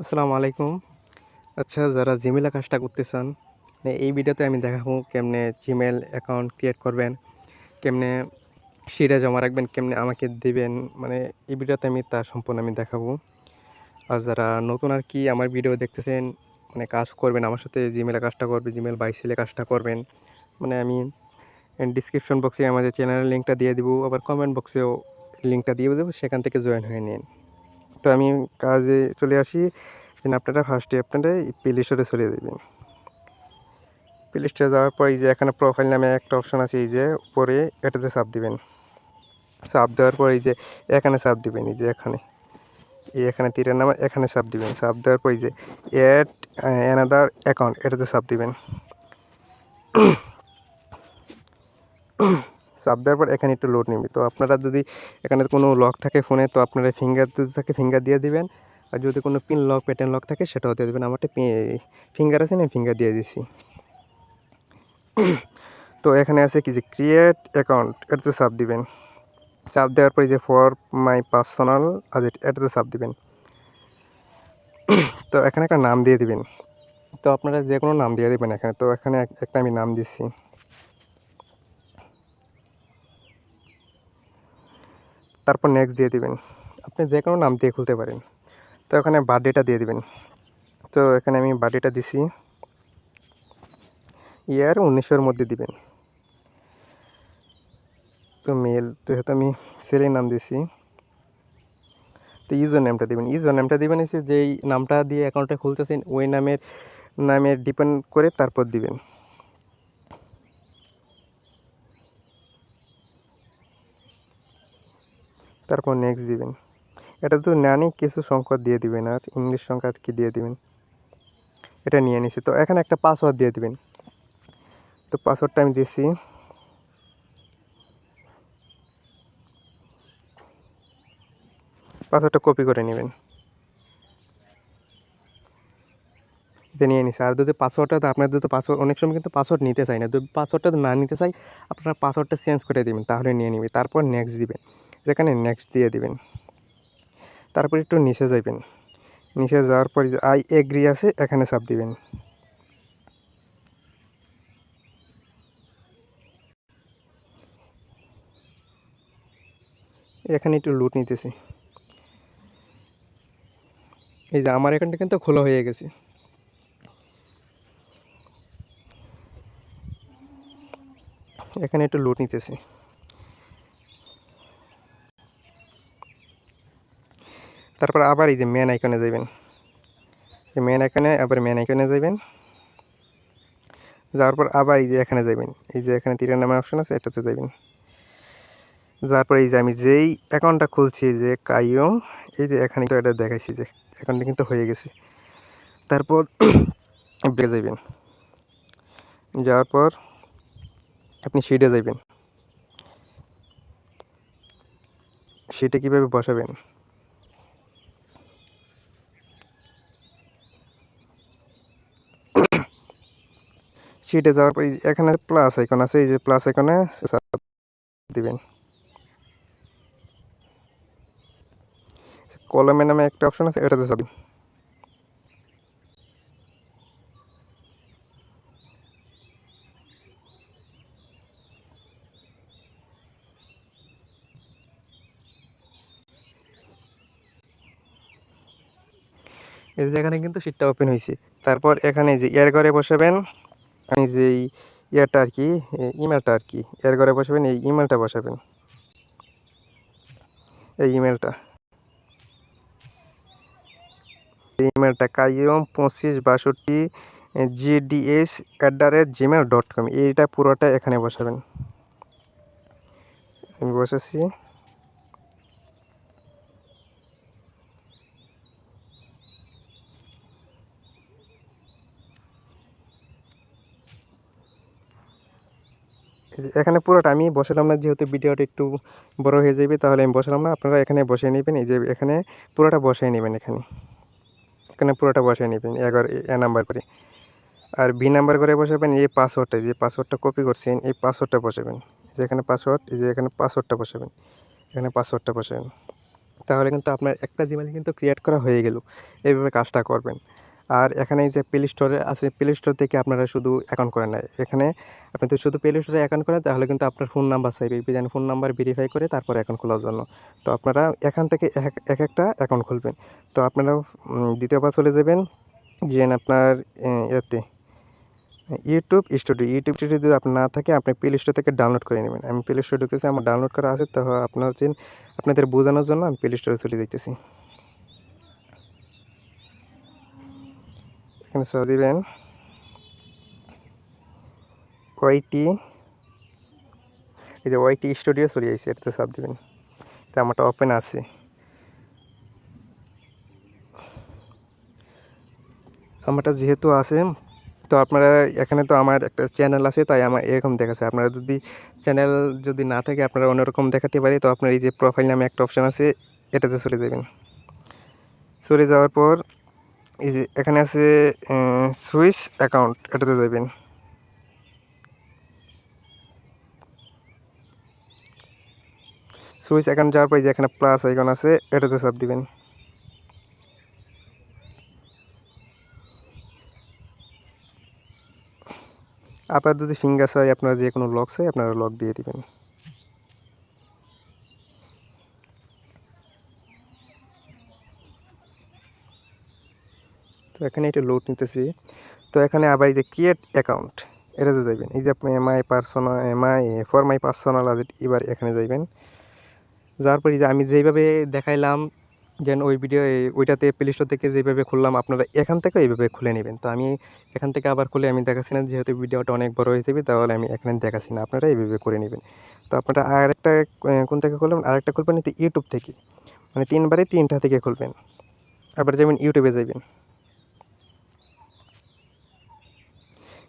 আসসালামু আলাইকুম। আচ্ছা যারা জিমেলে কাজটা করতে চান এই ভিডিওতে আমি দেখাবো কেমনে জিমেল অ্যাকাউন্ট ক্রিয়েট করবেন, কেমনে সিরা জমা রাখবেন, কেমনে আমাকে দিবেন মানে এই ভিডিওতে আমি তা সম্পূর্ণ আমি দেখাবো। আর যারা নতুন আর কি আমার ভিডিও দেখতেছেন মানে কাজ করবেন, আমার সাথে জিমেলে কাজটা করবে জিমেল বাইসেলে কাজটা করবেন মানে আমি ডিসক্রিপশন বক্সে আমাদের চ্যানেলের লিঙ্কটা দিয়ে দিব, আবার কমেন্ট বক্সেও লিঙ্কটা দিয়ে দেবো, সেখান থেকে জয়েন হয়ে নিন। তো আমি কাজে চলে আসি। দেন আপনারা ফার্স্টে আপনারা প্লে স্টোরে চলে যাবেন। প্লে স্টোরে যাওয়ার পর এই যে এখানে প্রোফাইল নামে একটা অপশন আছে, এই যে উপরে এটাতে চাপ দিবেন। চাপ দেওয়ার পর এই যে এখানে চাপ দিবেন, এই যে এখানে। এই এখানে তীরের নামে, এখানে চাপ দিবেন। চাপ দেওয়ার পর এই যে অ্যাড অ্যানাদার অ্যাকাউন্ট এটাতে চাপ দিবেন। চাপ দেওয়ার পর এখানে একটু লোড নেবে। তো আপনারা যদি এখানে কোনো লক থাকে ফোনে তো আপনারা ফিঙ্গার যদি থাকে ফিঙ্গার দিয়ে দিবেন। আর যদি কোনো পিন লক প্যাটার্ন লক থাকে সেটাও দিয়ে দেবেন। আমারটা ফিঙ্গার আছে না ফিঙ্গার দিয়ে দিছি। তো এখানে আছে কি যে ক্রিয়েট অ্যাকাউন্ট এটাতে চাপ দিবেন। চাপ দেওয়ার পরে যে ফর মাই পার্সোনাল আজ এটাতে চাপ দিবেন। তো এখানে একটা নাম দিয়ে দিবেন। তো আপনারা যে কোনো নাম দিয়ে দেবেন এখানে। তো এখানে এক- একটা আমি নাম দিচ্ছি তারপর নেক্সট দিয়ে দিবেন। আপনি যে কোনো নাম দিয়ে খুলতে পারেন। তো এখানে বার্থডেটা দিয়ে দিবেন। তো এখানে আমি বার্থডেটা দিছি। ইয়ার উনিশশোর মধ্যে দিবেন। তো মেল তো যেহেতু আমি ছেলের নাম দিছি, তো ইউজার নেমটা দিবেন। ইউজার নেমটা দিবেন হচ্ছে যেই নামটা দিয়ে অ্যাকাউন্টটা খুলতেছেন, ওই নামের নামের ডিপেন্ড করে তারপর দিবেন। তারপর নেক্সট দিবেন। এটা তো নানি কিছু সংখ্যা দিয়ে দিবেন আর ইংলিশ সংখ্যা কি দিয়ে দিবেন? এটা নিয়ে নিছি। তো এখানে একটা পাসওয়ার্ড দিয়ে দিবেন। তো পাসওয়ার্ডটা আমি দিছি। পাসওয়ার্ডটা কপি করে নেবেন। এটা নিয়ে নিছে। আর যদি পাসওয়ার্ডটা তো আপনার যদি পাসওয়ার্ড অনেক সময় কিন্তু পাসওয়ার্ড নিতে চাই না। যদি পাসওয়ার্ডটা না নিতে চাই, আপনারা পাসওয়ার্ডটা চেঞ্জ করে দিবেন, তাহলে নিয়ে নিবে। তারপর নেক্সট দিবেন। যেখানে নেক্সট দিয়ে দিবেন। তারপর একটু নিচে যাবেন নিচে যাওয়ার পর আই এগ্রি আছে, এখানে চাপ দিবেন। এখানে একটু লুট নিতেছি। এই যে আমার এখানটা কিন্তু খোলা হয়ে গেছে। এখানে একটু লুট নিতেছি। তারপর আবার এই যে মেন আইকনে যাবেন মেন আইকনে আবার মেন আইকনে যাবেন যাওয়ার পর আবার এই যে এখানে যাবেন এই যে এখানে তীরের নামে অপশন আছে, এটাতে যাবেন যাওয়ার পর এই যে আমি যেই অ্যাকাউন্টটা খুলছি, যে কাইয়ম, এই যে এখানে তো এটা দেখাইছি যে অ্যাকাউন্টটা কিন্তু হয়ে গেছে। তারপর ব্রেকে যাবেন যাওয়ার পর আপনি সিটে যাবেন শিটে কীভাবে বসাবেন? শিটে যাওয়ার পর এখানে প্লাস আইকন আছে, এই যে প্লাস আইকনে দিবেন। কলমে নামে একটা অপশন আছে এটাতে যাবেন। এই যে এখানে কিন্তু সিটটা ওপেন হয়েছে তারপর এখানে যে এর ঘরে বসাবেন। আমি যে এই ইয়ারটা আর কি ইমেলটা আর কি, এর ঘরে বসাবেন, এই ইমেলটা বসাবেন। এই ইমেলটা। এই ইমেলটা কাইয়ম পঁচিশ বাষট্টি GDS at the rate Gmail dot com এইটা পুরোটা এখানে বসাবেন। আমি বসেছি এখানে পুরোটা আমি বসালাম না, যেহেতু ভিডিওটা একটু বড় হয়ে যাবে, তাহলে আমি বসালাম না। আপনারা এখানে বসিয়ে নেবেন, এই যে এখানে পুরোটা বসাই নেবেন এখানে। এখানে পুরোটা বসাই নেবেন এগারো এ নাম্বার করে। আর বি নাম্বার করে বসাবেন, এই পাসওয়ার্ডটা যে পাসওয়ার্ডটা কপি করছেন, এই পাসওয়ার্ডটা বসাবেন। যে এখানে পাসওয়ার্ড, এই যে এখানে পাসওয়ার্ডটা বসাবেন। এখানে পাসওয়ার্ডটা বসাবেন। তাহলে কিন্তু আপনার একটা জিমেল কিন্তু ক্রিয়েট করা হয়ে গেল। এইভাবে কাজটা করবেন। আর এখানে যে প্লে স্টোরে আছে প্লে স্টোর থেকে আপনারা শুধু অ্যাকাউন্ট করে নেয়। এখানে আপনি তো শুধু প্লে স্টোরে অ্যাকাউন্ট করেন, তাহলে কিন্তু আপনার ফোন নাম্বার চাইবে যেন ফোন নাম্বার ভেরিফাই করে তারপর অ্যাকাউন্ট খোলার জন্য। তো আপনারা এখান থেকে এক এক একটা অ্যাকাউন্ট খুলবেন। তো আপনারা দ্বিতীয়বার চলে যাবেন যে আপনার এতে ইউটিউব স্টুডিও ইউটিউব স্টুডিও যদি আপনার না থাকে, আপনি প্লে স্টোর থেকে ডাউনলোড করে নেবেন। আমি প্লে স্টোরে ঢুকেছি, আমার ডাউনলোড করা আছে, তো আপনার হচ্ছে আপনাদের বোঝানোর জন্য আমি প্লে স্টোরে চলে যেতেছি এখানে সার্চ দিবেন। ওয়াইটি, এই যে ওয়াইটি স্টুডিও চলে আসছে এটাতে সার্চ দিবেন। তো আমারটা ওপেন আছে। আমারটা যেহেতু আছে, তো আপনারা, এখানে তো আমার একটা চ্যানেল আছে, তাই আমার এরকম দেখাচ্ছে। আপনারা যদি চ্যানেল যদি না থাকে, আপনারা অন্যরকম দেখাতে পারি, তো আপনার এই যে প্রোফাইল নামে একটা অপশান আছে, এটাতে চলে যাবেন। চলে যাওয়ার পর এখানে আছে সুইচ অ্যাকাউন্ট, এটাতে যাবেন। সুইচ অ্যাকাউন্ট যাওয়ার পর যে এখানে প্লাস আইকন আছে, এটাতে চাপ দিবেন। আপনার যদি ফিঙ্গার চাই, আপনারা যে কোনো লক চাই, আপনারা লক দিয়ে দিবেন। এখানে একটু লোড নিতেছি। তো এখানে আবার এই যে ক্রিয়েট অ্যাকাউন্ট এটাতে যাইবেন, এই যে আপনি my personal my for my personal আজ এবার এখানে যাইবেন। যার এই যে আমি যেইভাবে দেখাইলাম, যেন ওই ভিডিও ওইটাতে প্লে স্টোর থেকে যেভাবে খুললাম, আপনারা এখান থেকে এইভাবে খুলে নেবেন। তো আমি এখান থেকে আবার খুলে আমি দেখাচ্ছি না, যেহেতু ভিডিওটা অনেক বড় হয়ে যাবে, তাহলে আমি এখানে দেখাচ্ছি না, আপনারা এইভাবে করে নেবেন। তো আপনারা আরেকটা কোন থেকে খুলবেন? আরেকটা খুলবেন ইউটিউব থেকে। মানে তিনবারে তিনটা থেকে খুলবেন। আবার যাবেন ইউটিউবে যাবেন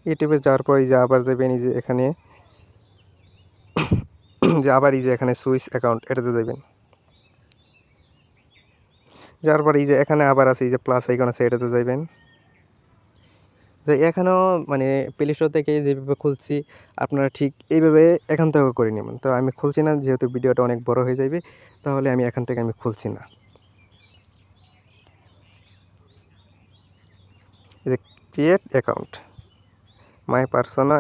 ইউটিউবে যাওয়ার পর এই যে আবার যাবেন এই যে এখানে, যে আবার এই যে এখানে সুইচ অ্যাকাউন্ট, এটাতে যাবেন। যাওয়ার পর এই যে এখানে আবার আছে, এই যে প্লাস আইকন আছে, এটাতে যাবেন। যে এখানেও মানে প্লে স্টোর থেকে যেভাবে খুলছি, আপনারা ঠিক এইভাবে এখান থেকে করে নেবেন। তো আমি খুলছি না, যেহেতু ভিডিওটা অনেক বড় হয়ে যাবে, তাহলে আমি এখান থেকে আমি খুলছি না। Create account my personal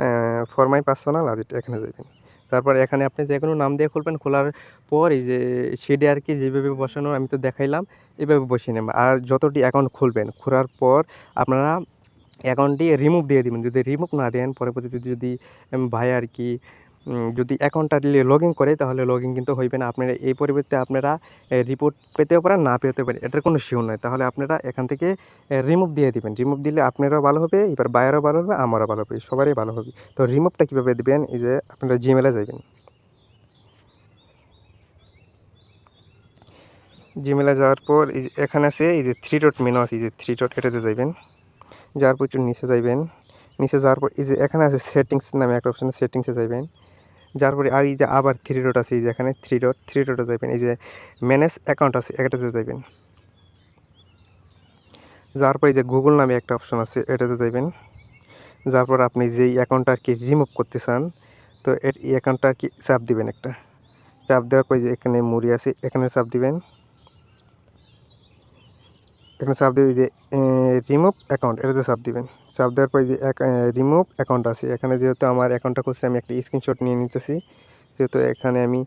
for my personal আজ এখানে যাবেন তারপর এখানে আপনি যে কোনো নাম দিয়ে খুলবেন, খোলার পর এই যে শেডে আর কি যেভাবে বসানো, আমি তো দেখাইলাম, এভাবে বসিয়ে নেব আর যতটি অ্যাকাউন্ট খুলবেন, খোলার পর আপনারা অ্যাকাউন্টটি রিমুভ দিয়ে দেবেন। যদি রিমুভ না দেন, পরবর্তীতে যদি ভাই আর কি যদি অ্যাকাউন্টটা লগ ইন করে, তাহলে লগ ইন কিন্তু হইবে না। আপনারা এই পরিবর্তে আপনারা রিপোর্ট পেতেও পারেন, না পেতে পারেন, এটার কোনো শিওর নয় তাহলে আপনারা এখান থেকে রিমুভ দিয়ে দিবেন। রিমুভ দিলে আপনারও ভালো হবে, এবার বায়ারও ভালো হবে, আমারও ভালো হবে, সবারই ভালো হবে। তো রিমুভটা কীভাবে দিবেন? এই যে আপনারা জিমেলে যাবেন জিমেলে যাওয়ার পর এখানে আছে, এই যে থ্রি ডট মেনু আছে, এই যে থ্রি ডট এটাতে যাবেন যাওয়ার পর একটু নিচে যাইবেন। নিচে যাওয়ার পর, এই যে এখানে আছে সেটিংস নামে একটা অপশন সেটিংসে যাবেন যার পরে আর এই যে আবার থ্রি রোড আছে, এই যে এখানে থ্রি রোড থ্রি রোডে যাবেন এই যে ম্যানেজ অ্যাকাউন্ট আছে, এটাতে যাবেন যার পরে যে গুগল নামে একটা অপশন আছে, এটাতে যাবেন যার পর আপনি যেই অ্যাকাউন্টটা আর কি রিমুভ করতে চান, তো এই অ্যাকাউন্টটা আর কি চাপ দেবেন একটা। চাপ দেওয়ার পরে যে এখানে মুড়ি আছে, এখানে চাপ দিবেন। এখানে চাপ দেবে যে রিমুভ অ্যাকাউন্ট এটাতে চাপ দিবেন। চাপ দেওয়ার পর যে রিমুভ অ্যাকাউন্ট আছে। এখানে যেহেতু আমার অ্যাকাউন্টটা খুঁজছে, আমি একটা স্ক্রিনশট নিয়ে নিতেছি। যেহেতু এখানে আমি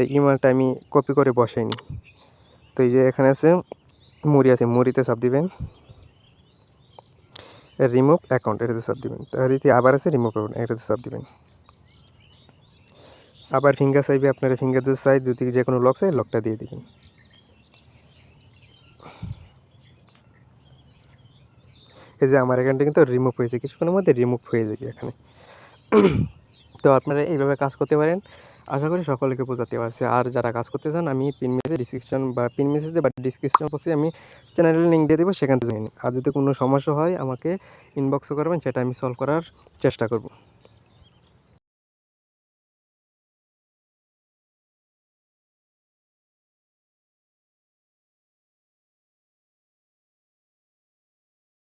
এই ইমেলটা আমি কপি করে বসাইনি। তো এই যে এখানে আছে, মুড়ি আছে, মুড়িতে চাপ দিবেন। রিমুভ অ্যাকাউন্ট এটাতে চাপ দিবেন। তাহলে আবার আছে রিমুভ অ্যাকাউন্ট এটাতে চাপ দিবেন। আবার ফিঙ্গার চাইবে আপনারা ফিঙ্গার যদি চাই যদি যে কোনো লক চাই লকটা দিয়ে দিবেন। এই যে আমার এখানটা কিন্তু রিমুভ হয়েছে, কিছুক্ষণের মধ্যে রিমুভ হয়ে যাবে এখানে। তো আপনারা এইভাবে কাজ করতে পারেন। আশা করি সকলকে বোঝাতে পারছি। আর যারা কাজ করতে চান, আমি পিন মেসেজ ডিসক্রিপশন বা পিন মেসেজে বা ডিসক্রিপশন বক্সে আমি চ্যানেলের লিঙ্ক দিয়ে দেবো, সেখান থেকে আর যদি কোনো সমস্যা হয়, আমাকে ইনবক্সও করবেন, সেটা আমি সলভ করার চেষ্টা করব।